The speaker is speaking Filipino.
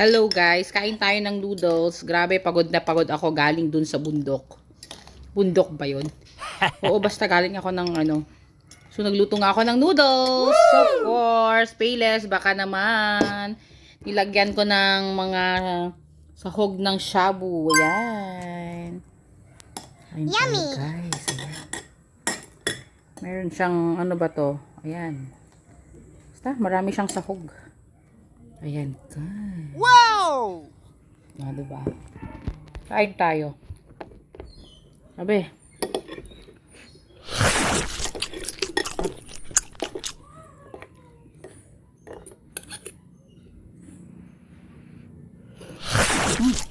Hello guys, kain tayo ng noodles. Grabe, pagod na pagod ako galing dun sa bundok. Bundok ba yun? Oo, basta galing ako ng ano. So, nagluto nga ako ng noodles. Of course, payless, baka naman. Nilagyan ko ng mga sahog ng shabu. Ayan. Ayan Yummy! guys. Ayan. Meron siyang, ano ba to? Ayan. Basta, marami siyang sahog. Ayan, guys. Wow! Ah, diba? Kain tayo. Sabi. Hmm.